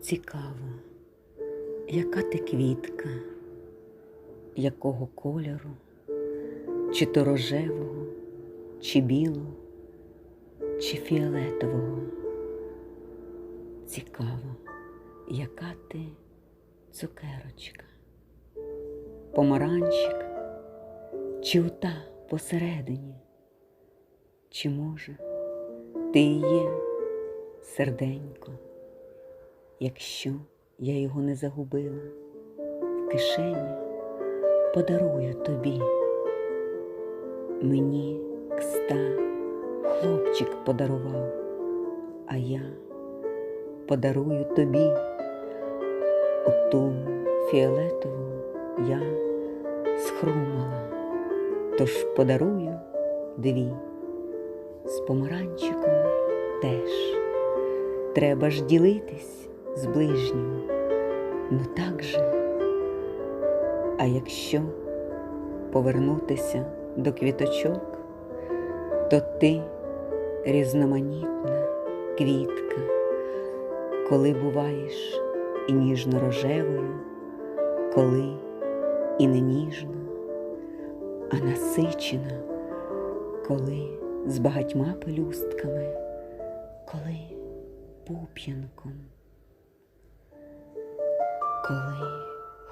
Цікаво, яка ти квітка, якого кольору, чи то рожевого, чи білого, чи фіолетового. Цікаво, яка ти цукерочка, помаранчик, чи ота посередині, чи може ти є серденько, якщо я його не загубила в кишені, подарую тобі. Мені кста хлопчик подарував, а я подарую тобі у ту фіолетову я схрумала, тож подарую дві з помаранчиком теж. Треба ж ділитись з ближнім, ну так же. А якщо повернутися до квіточок, то ти різноманітна квітка, коли буваєш і ніжно-рожевою, коли і не ніжна, а насичена, коли з багатьма пелюстками, коли пуп'янком,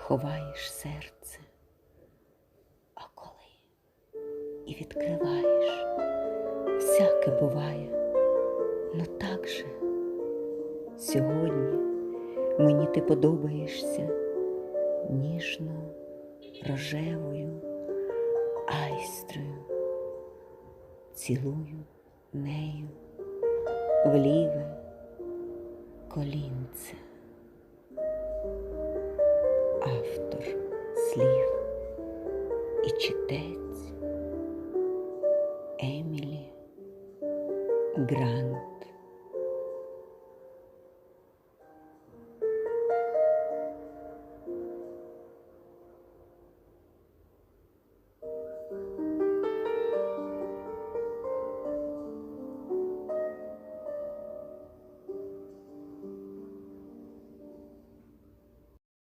ховаєш серце, а коли і відкриваєш, всяке буває, ну так же сьогодні мені ти подобаєшся ніжно рожевою айстрою, цілую нею в ліве колінце. Автор слів і читець Емілі Грант.